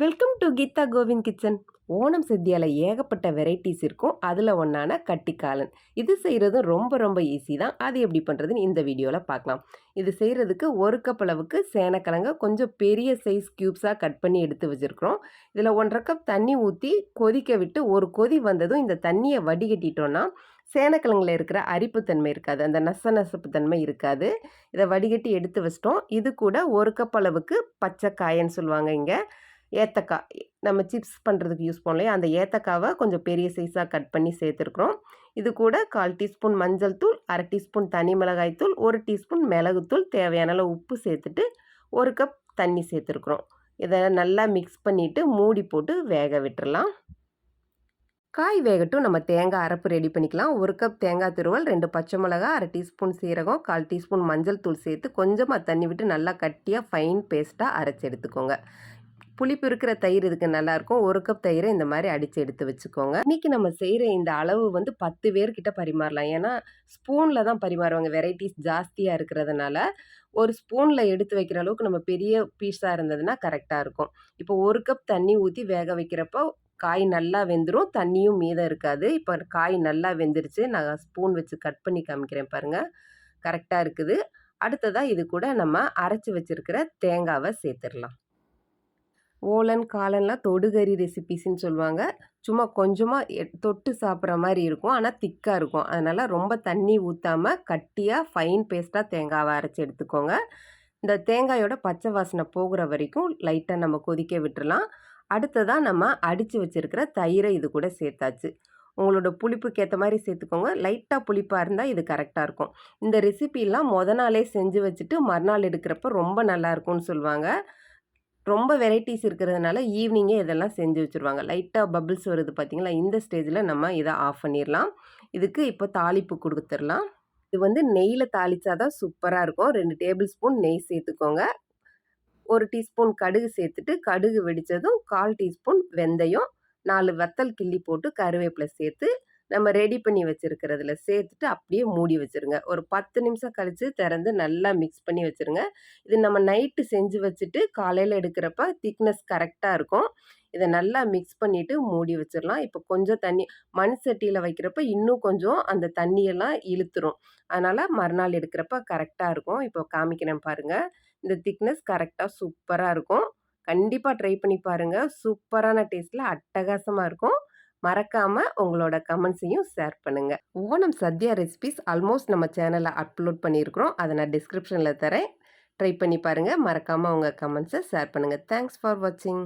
Welcome to Geetha Govind kitchen Onam சத்யாவில் ஏகப்பட்ட varieties இருக்கும். அதில் ஒன்றான கட்டிக்காலன். இது செய்கிறதும் ரொம்ப ரொம்ப ஈஸி தான். அது எப்படி பண்ணுறதுன்னு இந்த வீடியோவில் பார்க்கலாம். இது செய்கிறதுக்கு ஒரு கப் அளவுக்கு சேனக்கிழங்க கொஞ்சம் பெரிய சைஸ் க்யூப்ஸாக கட் பண்ணி எடுத்து வச்சுருக்குறோம். இதில் ஒன்றரை கப் தண்ணி ஊற்றி கொதிக்க விட்டு ஒரு கொதி வந்ததும் இந்த தண்ணியை வடிகட்டிட்டோன்னா சேனக்கிழங்கில் இருக்கிற அரிப்புத்தன்மை இருக்காது. அந்த நச நசப்பு தன்மை இருக்காது. இதை வடிகட்டி எடுத்து வச்சிட்டோம். இது கூட ஒரு கப் அளவுக்கு பச்சை காயன்னு சொல்லுவாங்க இங்கே. ஏத்தக்காய் நம்ம சிப்ஸ் பண்ணுறதுக்கு யூஸ் பண்ணலையே அந்த ஏத்தக்காவை கொஞ்சம் பெரிய சைஸாக கட் பண்ணி சேர்த்துருக்குறோம். இது கூட கால் டீஸ்பூன் மஞ்சள் தூள் அரை டீஸ்பூன் தனி மிளகாய் தூள் ஒரு டீஸ்பூன் மிளகுத்தூள் தேவையான அளவு உப்பு சேர்த்துட்டு ஒரு கப் தண்ணி சேர்த்துருக்குறோம். இதை நல்லா மிக்ஸ் பண்ணிவிட்டு மூடி போட்டு வேக விட்டுறலாம். காய் வேகட்டும் நம்ம தேங்காய் அரைப்பு ரெடி பண்ணிக்கலாம். ஒரு கப் தேங்காய் துருவல் ரெண்டு பச்சை மிளகா அரை டீஸ்பூன் சீரகம் கால் டீஸ்பூன் மஞ்சள் தூள் சேர்த்து கொஞ்சமாக தண்ணி விட்டு நல்லா கட்டியாக ஃபைன் பேஸ்ட்டாக அரைச்சி எடுத்துக்கோங்க. புளிப்பு இருக்கிற தயிர் இதுக்கு நல்லாயிருக்கும் ஒரு கப் தயிரை இந்த மாதிரி அடித்து எடுத்து வச்சுக்கோங்க. இன்றைக்கி நம்ம செய்கிற இந்த அளவு வந்து பத்து பேர்கிட்ட பரிமாறலாம். ஏன்னா ஸ்பூனில் தான் பரிமாறுவாங்க. வெரைட்டிஸ் ஜாஸ்தியாக இருக்கிறதுனால ஒரு ஸ்பூனில் எடுத்து வைக்கிற அளவுக்கு நம்ம பெரிய பீஸாக இருந்ததுன்னா கரெக்டாக இருக்கும். இப்போ ஒரு கப் தண்ணி ஊற்றி வேக வைக்கிறப்போ காய் நல்லா வெந்துடும் தண்ணியும் மீதம் இருக்காது. இப்போ காய் நல்லா வெந்துருச்சு. நான் ஸ்பூன் வச்சு கட் பண்ணி காமிக்கிறேன் பாருங்கள் கரெக்டாக இருக்குது. அடுத்ததாக இது கூட நம்ம அரைச்சி வச்சுருக்கிற தேங்காவை சேர்த்துடலாம். ஓலன் காலன்லாம் தொடுகறி ரெசிபிஸ்ன்னு சொல்லுவாங்க. சும்மா கொஞ்சமாக தொட்டு சாப்பிட்ற மாதிரி இருக்கும். ஆனால் திக்காக இருக்கும். அதனால் ரொம்ப தண்ணி ஊற்றாமல் கட்டியாக ஃபைன் பேஸ்ட்டாக தேங்காவை அரைச்சி எடுத்துக்கோங்க. இந்த தேங்காயோட பச்சை வாசனை போகிற வரைக்கும் லைட்டாக நம்ம கொதிக்க விட்டுறலாம். அடுத்ததாக நம்ம அடித்து வச்சுருக்கிற தயிரை இது கூட சேர்த்தாச்சு. உங்களோட புளிப்புக்கு ஏற்ற மாதிரி சேர்த்துக்கோங்க. லைட்டாக புளிப்பாக இருந்தால் இது கரெக்டாக இருக்கும். இந்த ரெசிபிலாம் மொதல் நாளே செஞ்சு வச்சுட்டு மறுநாள் எடுக்கிறப்ப ரொம்ப நல்லாயிருக்கும்னு சொல்லுவாங்க. ரொம்ப வெரைட்டிஸ் இருக்கிறதுனால ஈவினிங்கே இதெல்லாம் செஞ்சு வச்சுருவாங்க. லைட்டாக பபிள்ஸ் வருது பார்த்திங்களா? இந்த ஸ்டேஜில் நம்ம இதை ஆஃப் பண்ணிடலாம் இதுக்கு இப்போ தாளிப்பு கொடுத்துடலாம் இது வந்து நெய்யில் தாளித்தா தான் சூப்பராக இருக்கும். ரெண்டு டேபிள் ஸ்பூன் நெய் சேர்த்துக்கோங்க. ஒரு டீஸ்பூன் கடுகு சேர்த்துட்டு கடுகு வெடித்ததும் கால் டீஸ்பூன் வெந்தயம் நாலு வத்தல் கிள்ளி போட்டு கருவேப்பிலை சேர்த்து நம்ம ரெடி பண்ணி வச்சுருக்கிறதுல சேர்த்துட்டு அப்படியே மூடி வச்சுருங்க. ஒரு பத்து நிமிஷம் கழித்து திறந்து நல்லா மிக்ஸ் பண்ணி வச்சுருங்க. இது நம்ம நைட்டு செஞ்சு வச்சுட்டு காலையில் எடுக்கிறப்ப திக்னஸ் கரெக்டாக இருக்கும். இதை நல்லா மிக்ஸ் பண்ணிவிட்டு மூடி வச்சிடலாம். இப்போ கொஞ்சம் தண்ணி மண் சட்டியில் வைக்கிறப்ப இன்னும் கொஞ்சம் அந்த தண்ணியெல்லாம் இழுத்துரும். அதனால் மறுநாள் எடுக்கிறப்ப கரெக்டாக இருக்கும். இப்போ காமிக்கிறேன் பாருங்கள் இந்த திக்னஸ் கரெக்டாக சூப்பராக இருக்கும். கண்டிப்பாக ட்ரை பண்ணி பாருங்கள் சூப்பரான டேஸ்ட்டில் அட்டகாசமாக இருக்கும். மறக்காமல் உங்களோட கமெண்ட்ஸையும் ஷேர் பண்ணுங்கள் ஓணம் சத்யா ரெசிபிஸ் ஆல்மோஸ்ட் நம்ம சேனலில் அப்லோட் பண்ணியிருக்கிறோம். அதை நான் டிஸ்கிரிப்ஷனில் தரேன். ட்ரை பண்ணி பாருங்கள் மறக்காமல் உங்கள் கமெண்ட்ஸை ஷேர் பண்ணுங்கள் தேங்க்ஸ் ஃபார் வாட்சிங்